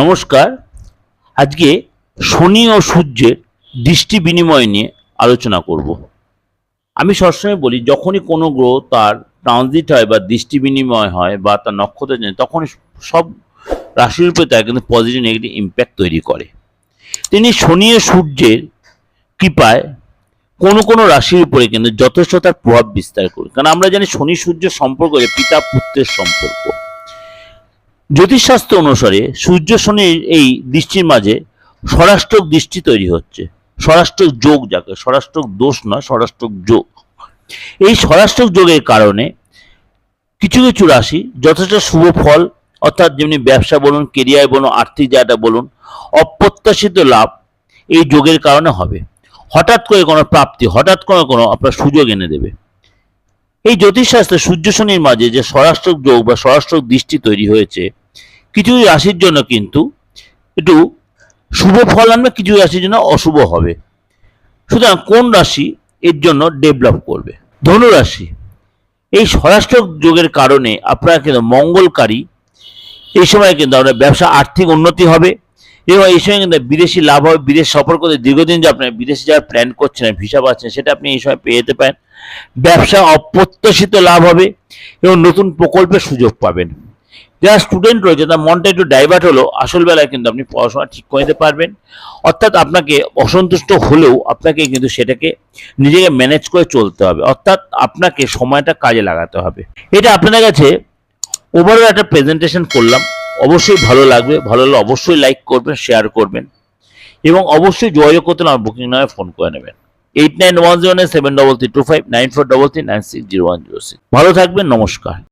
নমস্কার। আজকে শনি ও সূর্যের দৃষ্টি বিনিময় নিয়ে আলোচনা করব। আমি সবসময় বলি, যখনই কোনো গ্রহ তার ট্রানজিট হয় বা দৃষ্টি বিনিময় হয় বা তার নক্ষত্র জানে তখন সব রাশির উপরে তার কিন্তু পজিটিভ নেগেটিভ ইম্প্যাক্ট তৈরি করে। তিনি শনি ও সূর্যের কৃপায় কোনো কোনো রাশির উপরে কিন্তু যথেষ্ট তার প্রভাব বিস্তার করে কারণ আমরা জানি শনি সূর্য সম্পর্ক যে পিতা পুত্রের সম্পর্ক। জ্যোতিষশাস্ত্র অনুসারে সূর্য শনির এই দৃষ্টির মাঝে স্বরাষ্ট্রক দৃষ্টি তৈরি হচ্ছে। স্বরাষ্ট্রক যোগ যাকে, স্বরাষ্ট্রক দোষ নয়, স্বরাষ্ট্রক যোগ। এই স্বরাষ্ট্রক যোগের কারণে কিছু কিছু রাশি যথেষ্ট শুভ ফল, অর্থাৎ যেমনি ব্যবসা বলুন, কেরিয়ার বলুন, আর্থিক জায়গাটা বলুন, অপ্রত্যাশিত লাভ এই যোগের কারণে হবে। হঠাৎ করে কোনো প্রাপ্তি, হঠাৎ করে কোনো আপনার সুযোগ এনে দেবে। এই জ্যোতিষশাস্ত্রে সূর্য শনির মাঝে যে স্বরাষ্ট্রক যোগ বা স্বরাষ্ট্রক দৃষ্টি তৈরি হয়েছে কিছু রাশির জন্য কিন্তু একটু শুভ ফল আনবে, কিছু রাশির জন্য অশুভ হবে। সুতরাং কোন রাশি এর জন্য ডেভেলপ করবে? ধনু রাশি। এই স্বরাষ্ট্র যোগের কারণে আপনারা কিন্তু মঙ্গলকারী। এই সময় কিন্তু আপনার ব্যবসা আর্থিক উন্নতি হবে এবং এই সময় কিন্তু বিদেশি লাভ হবে, বিদেশ সফর করতে দীর্ঘদিন যে আপনার বিদেশে যাওয়ার প্ল্যান করছেন ভিসা পাচ্ছেন, সেটা আপনি এই সময় পেয়ে যেতে পারেন। ব্যবসা অপ্রত্যাশিত লাভ হবে এবং নতুন প্রকল্পের সুযোগ পাবেন। যারা স্টুডেন্ট রয়েছে, তার মনটা একটু ডাইভার্ট হলো আসল বেলায় কিন্তু আপনি পড়াশোনা ঠিক করে নিতে পারবেন। অর্থাৎ আপনাকে অসন্তুষ্ট হলেও আপনাকে কিন্তু সেটাকে নিজেকে ম্যানেজ করে চলতে হবে। অর্থাৎ আপনাকে সময়টা কাজে লাগাতে হবে। এটা আপনাদের কাছে ওভারঅল একটা প্রেজেন্টেশন করলাম। অবশ্যই ভালো লাগবে। ভালো লাগলে অবশ্যই লাইক করবেন শেয়ার করবেন। এবং অবশ্যই যোগাযোগ করতে আমার বুকিং নামে ফোন করে নেবেন। Eight nine one zero nine seven double three two five nine four double three nine six zero one zero six ভালো থাকবেন, নমস্কার।